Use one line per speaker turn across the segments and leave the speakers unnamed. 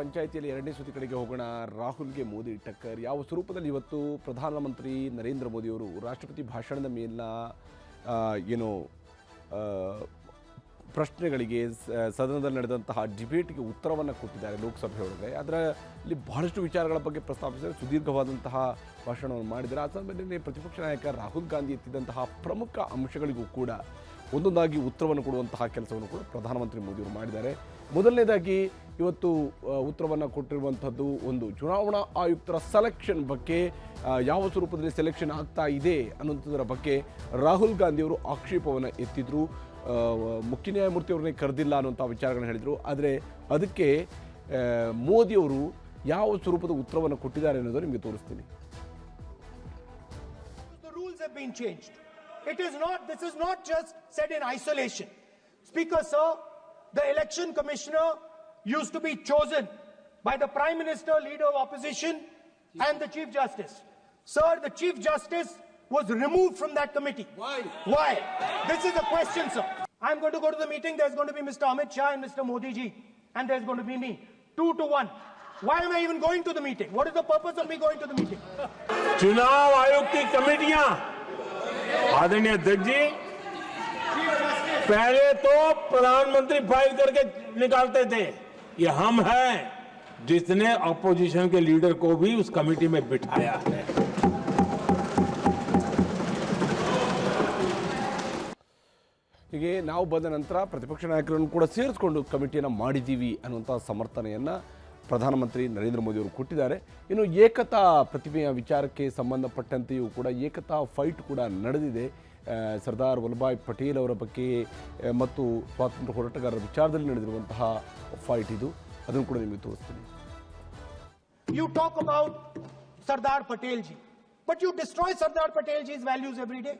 ಪಂಚಾಯಿತಿಯಲ್ಲಿ ಎರಡನೇ ಸುದ್ದಿ ಕಡೆಗೆ ಹೋಗೋಣ. ರಾಹುಲ್ಗೆ ಮೋದಿ ಟಕ್ಕರ್. ಯಾವ ಸ್ವರೂಪದಲ್ಲಿ ಇವತ್ತು ಪ್ರಧಾನಮಂತ್ರಿ ನರೇಂದ್ರ ಮೋದಿಯವರು ರಾಷ್ಟ್ರಪತಿ ಭಾಷಣದ ಮೇಲಿನ ಏನು ಪ್ರಶ್ನೆಗಳಿಗೆ ಸದನದಲ್ಲಿ ನಡೆದಂತಹ ಡಿಬೇಟ್ಗೆ ಉತ್ತರವನ್ನು ಕೊಟ್ಟಿದ್ದಾರೆ ಲೋಕಸಭೆ ಒಳಗೆ ಅದರಲ್ಲಿ ಬಹಳಷ್ಟು ವಿಚಾರಗಳ ಬಗ್ಗೆ ಪ್ರಸ್ತಾಪಿಸಿದರೆ ಸುದೀರ್ಘವಾದಂತಹ ಭಾಷಣವನ್ನು ಮಾಡಿದ್ದಾರೆ. ಆ ಸಮಯದಲ್ಲಿ ಪ್ರತಿಪಕ್ಷ ನಾಯಕ ರಾಹುಲ್ ಗಾಂಧಿ ಎತ್ತಿದಂತಹ ಪ್ರಮುಖ ಅಂಶಗಳಿಗೂ ಕೂಡ ಒಂದೊಂದಾಗಿ ಉತ್ತರವನ್ನು ಕೊಡುವಂತಹ ಕೆಲಸವನ್ನು ಕೂಡ ಪ್ರಧಾನಮಂತ್ರಿ ಮೋದಿಯವರು ಮಾಡಿದ್ದಾರೆ. ಮೊದಲನೇದಾಗಿ ಇವತ್ತು ಉತ್ತರವನ್ನು ಕೊಟ್ಟಿರುವಂಥದ್ದು ಒಂದು ಚುನಾವಣಾ ಆಯುಕ್ತರ ಸೆಲೆಕ್ಷನ್ ಬಗ್ಗೆ ಯಾವ ಸ್ವರೂಪದಲ್ಲಿ ಸೆಲೆಕ್ಷನ್ ಆಗ್ತಾ ಇದೆ ಅನ್ನುವಂಥದ್ರ ಬಗ್ಗೆ ರಾಹುಲ್ ಗಾಂಧಿಯವರು ಆಕ್ಷೇಪವನ್ನು ಎತ್ತಿದ್ರು ಮುಖ್ಯ ಮುಖ್ಯ ನ್ಯಾಯಮೂರ್ತಿಯವ್ರನ್ನೇ ಕರೆದಿಲ್ಲ ಅನ್ನುವಂಥ ವಿಚಾರಗಳನ್ನ ಹೇಳಿದರು ಆದರೆ ಅದಕ್ಕೆ ಮೋದಿಯವರು ಯಾವ ಸ್ವರೂಪದ ಉತ್ತರವನ್ನು ಕೊಟ್ಟಿದ್ದಾರೆ ಅನ್ನೋದು ನಿಮಗೆ ತೋರಿಸ್ತೀನಿ.
It is not, this is not just said in isolation. Speaker, sir, the election commissioner used to be chosen by the prime minister, leader of opposition, and the chief justice. Sir, the chief justice was removed from that committee. Why? Why? This is the question, sir. I'm going to go to the meeting. There's going to be Mr. Amit Shah and Mr. Modi ji, and there's going to be me. Two to one. Why am I even going to the meeting? What is the purpose of me going to the meeting?
चुनाव आयोग की कमेटियां आदरणीय अध्यक्ष जी पहले तो प्रधानमंत्री file करके निकालते थे ये हम हैं जिसने अपोजिशन के लीडर को भी उस कमेटी में बिठाया है
ಹೀಗೆ ನಾವು ಬಂದ ನಂತರ ಪ್ರತಿಪಕ್ಷ ನಾಯಕರನ್ನು ಕೂಡ ಸೇರಿಸ್ಕೊಂಡು ಕಮಿಟಿಯನ್ನು ಮಾಡಿದ್ದೀವಿ ಅನ್ನುವಂಥ ಸಮರ್ಥನೆಯನ್ನು ಪ್ರಧಾನಮಂತ್ರಿ ನರೇಂದ್ರ ಮೋದಿಯವರು ಕೊಟ್ಟಿದ್ದಾರೆ. ಇನ್ನು ಏಕತಾ ಪ್ರತಿಮೆಯ ವಿಚಾರಕ್ಕೆ ಸಂಬಂಧಪಟ್ಟಂತೆಯೂ ಕೂಡ ಏಕತಾ ಫೈಟ್ ಕೂಡ ನಡೆದಿದೆ. ಸರ್ದಾರ್ ವಲ್ಲಭಾಯ್ ಪಟೇಲ್ ಅವರ ಬಗ್ಗೆ ಮತ್ತು ಸ್ವಾತಂತ್ರ್ಯ ಹೋರಾಟಗಾರರ ವಿಚಾರದಲ್ಲಿ ನಡೆದಿರುವಂತಹ ಫೈಟ್ ಇದು. ಅದನ್ನು ಕೂಡ ನಿಮಗೆ ತೋರಿಸ್ತೀನಿ.
You talk about Sardar Patel ji but you destroy Sardar Patel ji values every day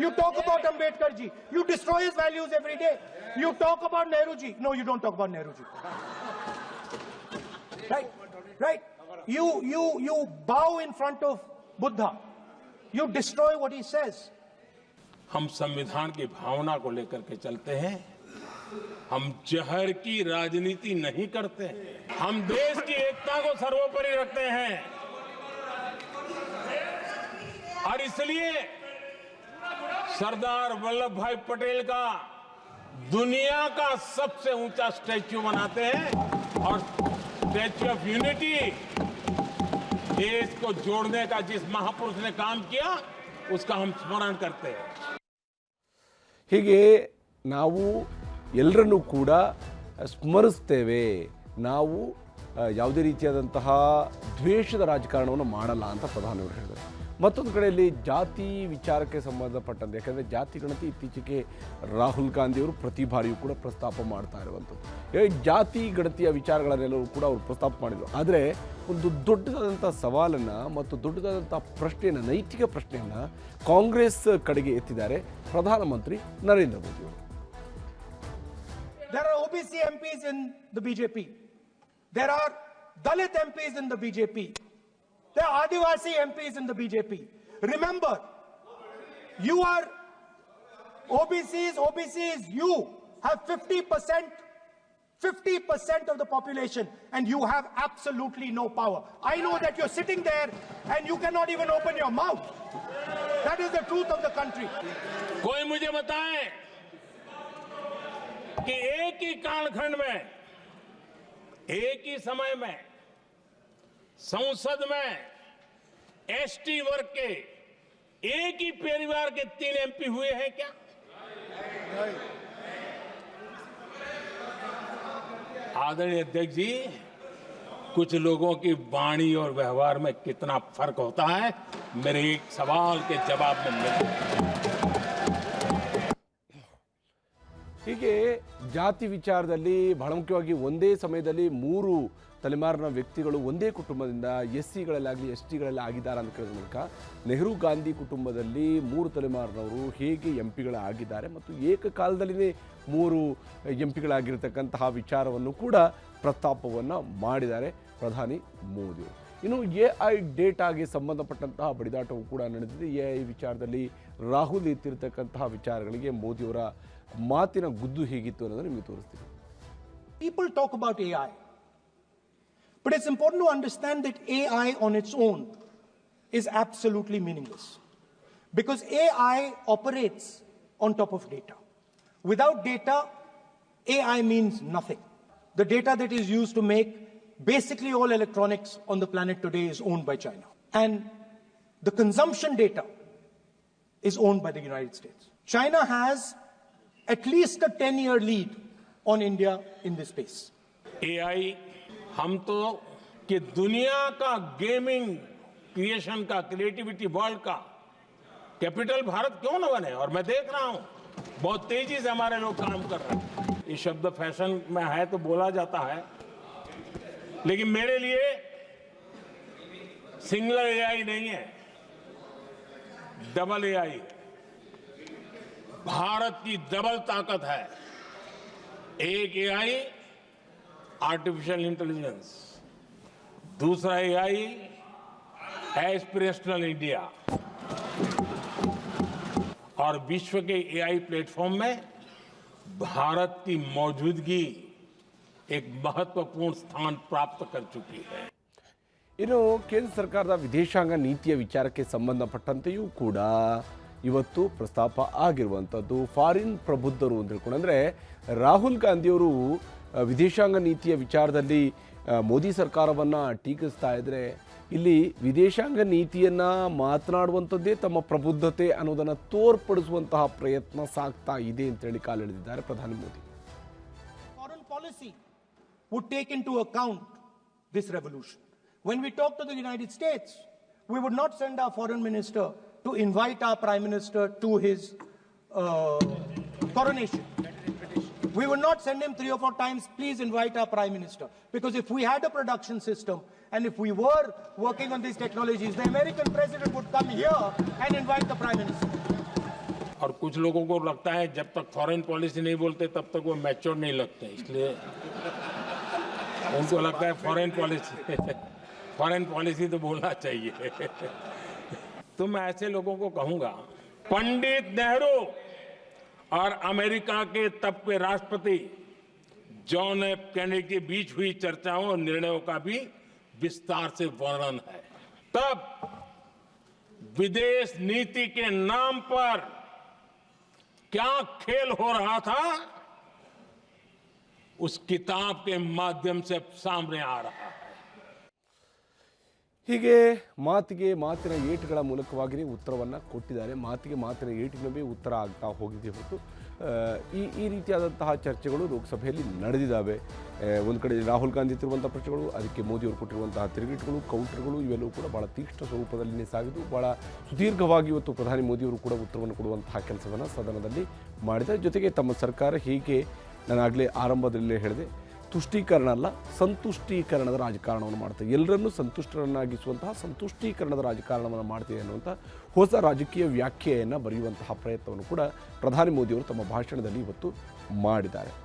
You talk about Ambedkar ji, you destroy his values every day. You talk about Nehru ji, no, you don't talk about Nehru ji. Right, right. You you you bow in front of Buddha. You destroy what he says.
हम संविधान की भावना को लेकर के चलते हैं हम जहर की राजनीति नहीं करते हैं हम देश की एकता को सर्वोपरि रखते हैं और इसलिए सरदार वल्लभ भाई पटेल का दुनिया का सबसे ऊँचा स्टैच्यू बनाते हैं और स्टैच्यू ऑफ यूनिटी देश को जोड़ने का जिस महापुरुष ने काम किया उसका हम स्मरण करते हैं
ಹೀಗೆ ನಾವು ಎಲ್ಲರನ್ನೂ ಕೂಡ ಸ್ಮರಿಸ್ತೇವೆ ನಾವು ಆ, ಯಾವುದೇ ರೀತಿಯಾದಂತಹ ದ್ವೇಷದ ರಾಜಕಾರಣವನ್ನು ಮಾಡಲ್ಲ ಅಂತ ಪ್ರಧಾನಿಯವರು ಹೇಳಿದರು ಮತ್ತೊಂದು ಕಡೆಯಲ್ಲಿ ಜಾತಿ ವಿಚಾರಕ್ಕೆ ಸಂಬಂಧಪಟ್ಟಂತೆ, ಯಾಕಂದರೆ ಜಾತಿ ಗಣತಿ ಇತ್ತೀಚೆಗೆ ರಾಹುಲ್ ಗಾಂಧಿಯವರು ಪ್ರತಿ ಬಾರಿಯೂ ಕೂಡ ಪ್ರಸ್ತಾಪ ಮಾಡ್ತಾ ಇರುವಂಥದ್ದು ಜಾತಿ ಗಣತಿಯ ವಿಚಾರಗಳನ್ನೆಲ್ಲರೂ ಕೂಡ ಅವರು ಪ್ರಸ್ತಾಪ ಮಾಡಿದರು ಆದರೆ ಒಂದು ದೊಡ್ಡದಾದಂಥ ಸವಾಲನ್ನು ಮತ್ತು ದೊಡ್ಡದಾದಂಥ ಪ್ರಶ್ನೆಯನ್ನು, ನೈತಿಕ ಪ್ರಶ್ನೆಯನ್ನು ಕಾಂಗ್ರೆಸ್ ಕಡೆಗೆ ಎತ್ತಿದ್ದಾರೆ ಪ್ರಧಾನಮಂತ್ರಿ ನರೇಂದ್ರ ಮೋದಿ ಅವರು
There are OBC MPs in the BJP. There are Dalit MPs in the BJP. There are Adivasi MPs in the BJP. Remember, you are OBCs, OBCs, you have 50%, 50% of the population and you have absolutely no power. I know that you're sitting there and you cannot even open your mouth. That is the truth of the country.
कोई मुझे बताए कि एक ही कालखंड में एक ही समय में संसद में एसटी वर्ग के एक ही परिवार के तीन एमपी हुए हैं क्या? आदरणीय अध्यक्ष जी, कुछ लोगों की वाणी और व्यवहार में कितना फ़र्क होता है? मेरे एक सवाल के जवाब में मिला
ಹೀಗೆ ಜಾತಿ ವಿಚಾರದಲ್ಲಿ ಬಹಳ ಮುಖ್ಯವಾಗಿ ಒಂದೇ ಸಮಯದಲ್ಲಿ ಮೂರು ತಲೆಮಾರಿನ ವ್ಯಕ್ತಿಗಳು ಒಂದೇ ಕುಟುಂಬದಿಂದ ಎಸ್ ಸಿಗಳಲ್ಲಾಗಲಿ ಎಸ್ ಟಿಗಳಲ್ಲಿ ಆಗಿದ್ದಾರೆ ಅಂತ ಕೇಳಿದ ಮೂಲಕ ನೆಹರು ಗಾಂಧಿ ಕುಟುಂಬದಲ್ಲಿ ಮೂರು ತಲೆಮಾರಿನವರು ಹೇಗೆ ಎಂ ಪಿಗಳಾಗಿದ್ದಾರೆ ಮತ್ತು ಏಕಕಾಲದಲ್ಲಿನೇ ಮೂರು ಎಂ ಪಿಗಳಾಗಿರ್ತಕ್ಕಂತಹ ವಿಚಾರವನ್ನು ಕೂಡ ಪ್ರಸ್ತಾಪವನ್ನು ಮಾಡಿದ್ದಾರೆ ಪ್ರಧಾನಿ ಮೋದಿಯವರು ಇನ್ನು ಎ ಐ ಡೇಟಾಗೆ ಸಂಬಂಧಪಟ್ಟಂತಹ ಬಡಿದಾಟವು ಕೂಡ ನಡೆದಿದೆ ಎ ಐ ವಿಚಾರದಲ್ಲಿ ರಾಹುಲ್ ಎತ್ತಿರ್ತಕ್ಕಂತಹ ವಿಚಾರಗಳಿಗೆ ಮೋದಿಯವರ ಮಾತಿನ ಗುದ್ದು ಹೇಗಿತ್ತು ಅನ್ನೋದನ್ನು ನಿಮಗೆ ತೋರಿಸ್ತೀನಿ
People talk about AI. But it's important to understand that AI on its own is absolutely meaningless. Because AI operates on top of data. Without data, AI means nothing. The data that is used to make basically all electronics on the planet today is owned by China. And the consumption data is owned by the United States. China has at least a 10 year lead on India in this space.
AI हम तो कि दुनिया का gaming creation का creativity world का capital Bharat क्यों ना बने और मैं देख रहा हूं बहुत तेजी से हमारे लोग काम कर रहे हैं ये शब्द फैशन में है तो बोला जाता है लेकिन मेरे लिए सिंगलर एआई नहीं है। डबल एआई भारत की डबल ताकत है। एक एआई आर्टिफिशियल इंटेलिजेंस दूसरा एआई एस्पिरेशनल इंडिया और विश्व के एआई प्लेटफॉर्म में भारत की मौजूदगी एक महत्वपूर्ण स्थान प्राप्त कर चुकी है
ಇನ್ನು ಕೇಂದ್ರ ಸರ್ಕಾರದ ವಿದೇಶಾಂಗ ನೀತಿಯ ವಿಚಾರಕ್ಕೆ ಸಂಬಂಧಪಟ್ಟಂತೆಯೂ ಕೂಡ ಇವತ್ತು ಪ್ರಸ್ತಾಪ ಆಗಿರುವಂಥದ್ದು ಫಾರಿನ್ ಪ್ರಬುದ್ಧರು ಅಂತ ಹೇಳ್ಕೊಂಡು ಅಂದರೆ ರಾಹುಲ್ ಗಾಂಧಿಯವರು ಆ, ವಿದೇಶಾಂಗ ನೀತಿಯ ವಿಚಾರದಲ್ಲಿ ಆ, ಮೋದಿ ಸರ್ಕಾರವನ್ನು ಟೀಕಿಸ್ತಾ ಇದ್ದರೆ ಇಲ್ಲಿ ವಿದೇಶಾಂಗ ನೀತಿಯನ್ನು ಮಾತನಾಡುವಂಥದ್ದೇ ತಮ್ಮ ಪ್ರಬುದ್ಧತೆ ಅನ್ನೋದನ್ನು ತೋರ್ಪಡಿಸುವಂತಹ ಪ್ರಯತ್ನ ಸಾಗ್ತಾ ಇದೆ ಅಂತೇಳಿ ಕಾಲೆಳೆದಿದ್ದಾರೆ ಪ್ರಧಾನಿ Modi
Foreign policy would take into account this revolution. When we talk to the United States, we would not send our foreign minister to invite our prime minister to his uh, coronation. We would not send him three or four times, please invite our prime minister. Because if we had a production system and if we were working on these technologies, the American president would come here and invite the prime minister.
और कुछ लोगों को लगता है जब तक foreign policy नहीं बोलते तब तक वो मैच्योर नहीं लगते इसलिए उनको लगता है फॉरेन पॉलिसी फॉरेन पॉलिसी तो बोलना चाहिए। तो मैं ऐसे लोगों को कहूँगा, पंडित नेहरू और अमेरिका के तब के राष्ट्रपति जॉन एफ़ कैनेडी के बीच हुई चर्चाओं और निर्णयों का भी विस्तार से वर्णन है। तब विदेश नीति के नाम पर क्या खेल हो रहा था? उस किताब के माध्यम से सामने आ रहा है
ಹೀಗೆ ಮಾತಿಗೆ ಮಾತಿನ ಏಟುಗಳ ಮೂಲಕವಾಗಿಯೇ ಉತ್ತರವನ್ನು ಕೊಟ್ಟಿದ್ದಾರೆ ಮಾತಿಗೆ ಮಾತಿನ ಏಟಿನವೇ ಉತ್ತರ ಆಗ್ತಾ ಹೋಗಿದೆ ಹೊರತು ಆ, ಈ ಈ ರೀತಿಯಾದಂತಹ ಚರ್ಚೆಗಳು ಲೋಕಸಭೆಯಲ್ಲಿ ನಡೆದಿದ್ದಾವೆ ಒಂದು ಕಡೆ ರಾಹುಲ್ ಗಾಂಧಿ ಎತ್ತಿರುವಂಥ ಪ್ರಶ್ನೆಗಳು ಅದಕ್ಕೆ ಮೋದಿಯವರು ಕೊಟ್ಟಿರುವಂತಹ ತಿರುಗೇಟುಗಳು ಕೌಂಟರ್ಗಳು ಇವೆಲ್ಲವೂ ಕೂಡ ಭಾಳ ತೀಕ್ಷ್ಣ ಸ್ವರೂಪದಲ್ಲಿಯೇ ಸಾಗಿದ್ದು ಭಾಳ ಸುದೀರ್ಘವಾಗಿ ಇವತ್ತು ಪ್ರಧಾನಿ ಮೋದಿಯವರು ಕೂಡ ಉತ್ತರವನ್ನು ಕೊಡುವಂತಹ ಕೆಲಸವನ್ನು ಸದನದಲ್ಲಿ ಮಾಡಿದ್ದಾರೆ ಜೊತೆಗೆ ತಮ್ಮ ಸರ್ಕಾರ ಹೀಗೆ ನಾನು ಆಗಲೇ ಆರಂಭದಲ್ಲೇ ಹೇಳಿದೆ, ತುಷ್ಟೀಕರಣ ಅಲ್ಲ, ಸಂತುಷ್ಟೀಕರಣದ ರಾಜಕಾರಣವನ್ನು ಮಾಡ್ತಾರೆ ಎಲ್ಲರನ್ನೂ ಸಂತುಷ್ಟರನ್ನಾಗಿಸುವಂತಹ, ಸಂತುಷ್ಟೀಕರಣದ ರಾಜಕಾರಣವನ್ನು ಮಾಡ್ತೀವಿ ಅನ್ನುವಂಥ ಹೊಸ ರಾಜಕೀಯ ವ್ಯಾಖ್ಯೆಯನ್ನು ಬರೆಯುವಂತಹ ಪ್ರಯತ್ನವನ್ನು ಕೂಡ ಪ್ರಧಾನಿ ಮೋದಿಯವರು ತಮ್ಮ ಭಾಷಣದಲ್ಲಿ ಇವತ್ತು ಮಾಡಿದ್ದಾರೆ.